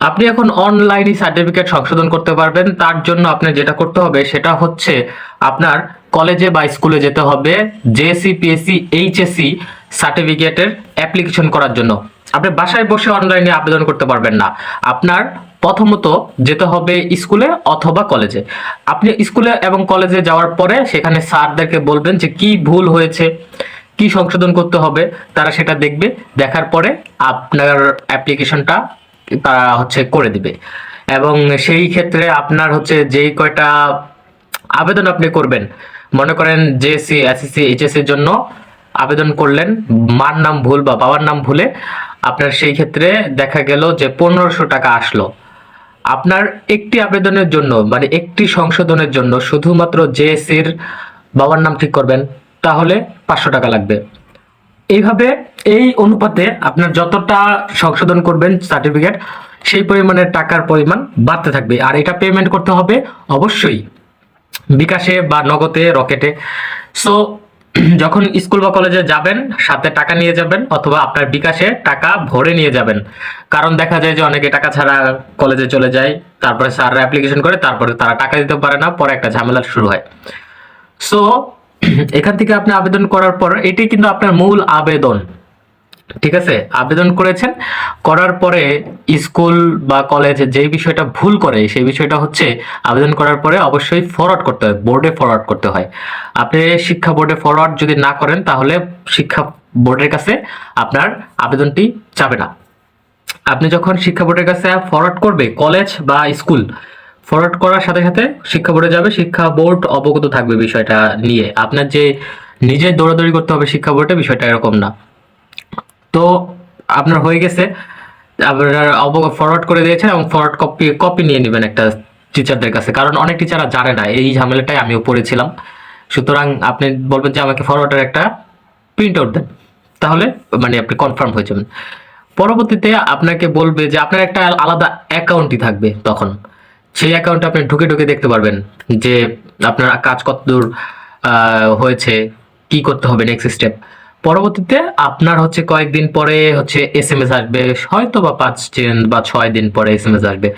আপনি এখন অনলাইনে সার্টিফিকেট সংশোধন করতে পারবেন। তার জন্য আপনার যেটা করতে হবে, সেটা হচ্ছে আপনার কলেজে বা স্কুলে যেতে হবে জেএসসি পিএসসি এইচএসসি সার্টিফিকেটের অ্যাপ্লিকেশন করার জন্য। আপনি বাসায় বসে অনলাইনে আবেদন করতে পারবেন না। আপনার প্রথমত যেতে হবে স্কুলে অথবা কলেজে আপনি স্কুলে এবং কলেজে যাওয়ার পরে সেখানে স্যারদেরকে বলবেন যে কি ভুল হয়েছে, কি সংশোধন করতে হবে, তারা সেটা দেখবে। দেখার পরে আপনার অ্যাপ্লিকেশনটা তারা হচ্ছে করে দিবে। এবং সেই ক্ষেত্রে আপনার হচ্ছে যেই কয়টা আবেদন আপনি করবেন, মনে করেন জেএসসি এসএসসি এইচএসসি এর জন্য আবেদন করলেন, মার নাম ভুল বা বাবার নাম ভুলে আপনার সেই ক্ষেত্রে দেখা গেল যে পনেরোশো টাকা আসলো। আপনার একটি আবেদনের জন্য মানে একটি সংশোধনের জন্য শুধুমাত্র জেএসসির বাবার নাম ঠিক করবেন, তাহলে পাঁচশো টাকা লাগবে। এইভাবে এই অনুপাতে আপনার যতটা সংশোধন করবেন সার্টিফিকেট সেই পরিমাণের টাকার পরিমাণ বাড়তে থাকবে। আর এটা পেমেন্ট করতে হবে অবশ্যই বিকাশে বা নগদে, রকেটে। সো যখন স্কুল বা কলেজে যাবেন, সাথে টাকা নিয়ে যাবেন অথবা আপনার বিকাশে টাকা ভরে নিয়ে যাবেন। কারণ দেখা যায় যে অনেকে টাকা ছাড়া কলেজে চলে যায়, তারপরে স্যাররা অ্যাপ্লিকেশন করে, তারপরে তারা টাকা দিতে পারে না, পরে একটা ঝামেলা শুরু হয়। সো এখান থেকে আপনি আবেদন করার পর, এটি কিন্তু আপনার মূল আবেদন। ঠিক আছে? আবেদন করেছেন। করার পরে স্কুল বা কলেজে যে বিষয়টা ভুল করে, সেই বিষয়টা হচ্ছে আবেদন করার পরে অবশ্যই ফরওয়ার্ড করতে হয় বোর্ডে ফরওয়ার্ড করতে হয়। আপনি শিক্ষা বোর্ডে ফরওয়ার্ড যদি না করেন, তাহলে শিক্ষা বোর্ডের কাছে আপনার আবেদনটি যাবে না। আপনি যখন শিক্ষা বোর্ডের কাছে ফরওয়ার্ড করবে, কলেজ বা স্কুল ফরওয়ার্ড করার সাথে সাথে শিক্ষা বোর্ডে যাবে। শিক্ষা বোর্ড অবগত থাকবে বিষয়টা নিয়ে। আপনার যে নিজে দৌড়াদৌড়ি করতে হবে শিক্ষা বোর্ডে, বিষয়টা এরকম না। তো আপনার হয়ে গেছে। আপনার ফরওয়ার্ড করে দিয়েছেন এবং ফরওয়ার্ড কপি কপি নিয়ে নেবেন একটা টিচারদের কাছে। কারণ অনেক টিচাররা জানে না। এই ঝামেলাটাই আমিও পড়েছিলাম। সুতরাং আপনি বলবেন যে আমাকে ফরওয়ার্ডের একটা প্রিন্ট আউট দেন। তাহলে মানে আপনি কনফার্ম হয়ে যাবেন। পরবর্তীতে আপনাকে বলবে যে আপনার একটা আলাদা অ্যাকাউন্টই থাকবে তখন। সেই অ্যাকাউন্টে আপনি ঢুকে ঢুকে দেখতে পারবেন যে আপনার কাজ কতদূর হয়েছে, কি করতে হবে নেক্সট স্টেপ পরবর্তীতে আপনার হচ্ছে কয়েকদিন পরে হচ্ছে এস এম এস আসবে, হয়তো বা পাঁচ দিন বা ছয় দিন পরে এস এম এস আসবে।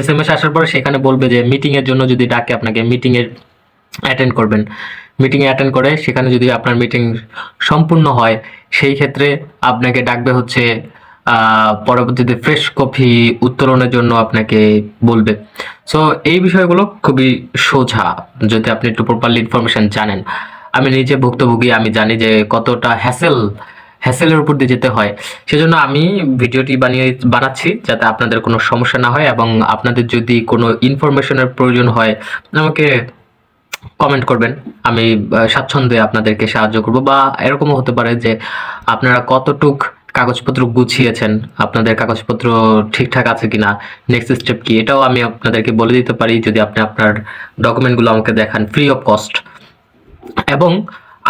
এস এম এস আসার পরে সেখানে বলবে যে মিটিং এর জন্য যদি ডাকে আপনাকে মিটিং এর অ্যাটেন্ড করবেন। মিটিং অ্যাটেন্ড করে সেখানে যদি আপনার মিটিং সম্পূর্ণ হয়, সেই ক্ষেত্রে আপনাকে ডাকবে হচ্ছে পরবর্তীতে ফ্রেশ কপি উত্তোলনের জন্য আপনাকে বলবে। সো এই বিষয়গুলো খুবই সোজা, যদি আপনি একটু প্রপারলি ইনফরমেশন জানেন। আমি নিজে ভুক্তভোগী, আমি জানি যে কতটা হ্যাসেল হ্যাসেলের উপর দিয়ে যেতে হয়। সেজন্য আমি ভিডিওটি বানিয়ে বানাচ্ছি যাতে আপনাদের কোনো সমস্যা না হয় এবং আপনাদের যদি কোনো ইনফরমেশনের প্রয়োজন হয়, আমাকে কমেন্ট করবেন। আমি স্বাচ্ছন্দ্যে আপনাদেরকে সাহায্য করব বা এরকমও হতে পারে যে আপনারা কতটুক কাগজপত্র গুছিয়েছেন। আপনাদের কাগজপত্র ঠিকঠাক আছে কিনা? নেক্সট স্টেপ কি? এটাও আমি আপনাদেরকে বলে দিতে পারি যদি আপনি আপনার ডকুমেন্টগুলো আমাকে দেখান ফ্রি অফ কস্ট এবং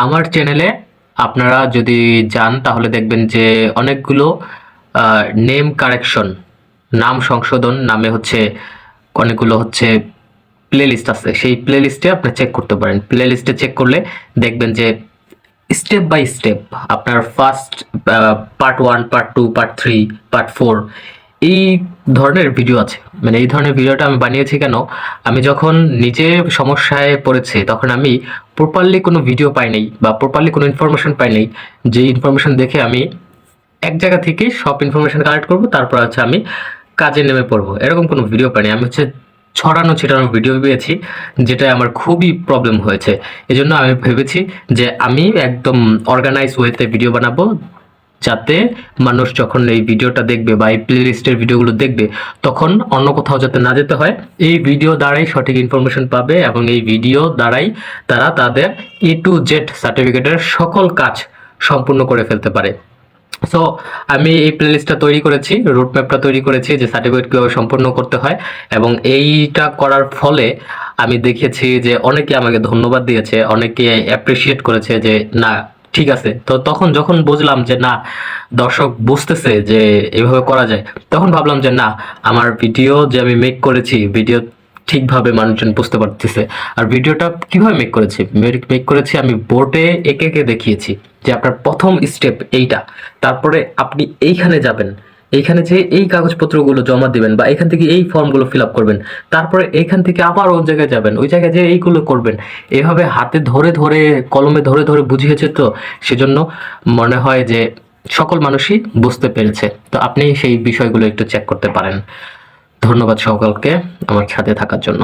আমার চ্যানেলে আপনারা যদি যান, তাহলে দেখবেন যে অনেকগুলো নেম কারেকশন নাম সংশোধন নামে হচ্ছে, অনেকগুলো হচ্ছে প্লে লিস্ট আছে। সেই প্লে লিস্টে আপনি চেক করতে পারেন। প্লে লিস্টে চেক করলে দেখবেন যে স্টেপ বাই স্টেপ আপনার first part one part two part three part four এই ধরনের ভিডিও আছে। মানে এই ধরনের ভিডিওটা আমি বানিয়েছি কেন? আমি যখন নিজে সমস্যায় পড়েছি, তখন আমি প্রপারলি কোনো ভিডিও পাইনি বা প্রপারলি কোনো ইনফরমেশন পাইনি যে ইনফরমেশন দেখে আমি এক জায়গা থেকে সব ইনফরমেশন কালেক্ট করব, তারপর হচ্ছে আমি কাজে নেমে পড়ব। এরকম কোনো ভিডিও পাইনি। আমি হচ্ছে ছড়ানো ছিটানো ভিডিও পেয়েছি যেটা আমার খুবই প্রবলেম হয়েছে। এজন্য আমি ভেবেছি যে আমি একদম অর্গানাইজ ওয়েতে ভিডিও বানাবো। যাতে মানুষ যখন এই ভিডিওটা দেখবে বা এই প্লে লিস্টের ভিডিওগুলো দেখবে, তখন অন্য কোথাও যাতে না যেতে হয়। এই ভিডিও দ্বারাই সঠিক ইনফরমেশন পাবে এবং এই ভিডিও দ্বারাই তারা তাদের এ টু জেড সার্টিফিকেটের সকল কাজ সম্পূর্ণ করে ফেলতে পারে। সো আমি এই প্লেলিস্টটা তৈরি করেছি রুট ম্যাপটা তৈরি করেছি যে সার্টিফিকেট কীভাবে সম্পূর্ণ করতে হয় এবং এইটা করার ফলে আমি দেখেছি যে অনেকে আমাকে ধন্যবাদ দিয়েছে, অনেকে অ্যাপ্রিসিয়েট করেছে যে না ঠিক আছে। তো তখন যখন বুঝলাম যে না, দর্শক বুঝতেছে যে এভাবে করা যায়, তখন ভাবলাম যে না, আমার ভিডিও যে আমি মেক করেছি, ভিডিও ঠিকভাবে মানুষজন বুঝতে পারতেছে। আর ভিডিওটা কীভাবে মেক করেছি? মেক করেছি আমি বোর্ডে একে একে দেখিয়েছি যে আপনার প্রথম স্টেপ এইটা। তারপরে আপনি এইখানে যাবেন। এইখানে যে এই কাগজপত্রগুলো জমা দিবেন বা এখান থেকে এই ফর্মগুলো ফিল আপ করবেন, তারপরে এখান থেকে আবার ওই জায়গায় যাবেন, ওই জায়গায় যে এইগুলো করবেন। এভাবে হাতে ধরে ধরে, কলমে ধরে ধরে বুঝিয়েছে তো, সেজন্য মনে হয় যে সকল মানুষই বুঝতে পেরেছে। তো আপনি সেই বিষয়গুলো একটু চেক করতে পারেন। ধন্যবাদ সকলকে আমার সাথে থাকার জন্য।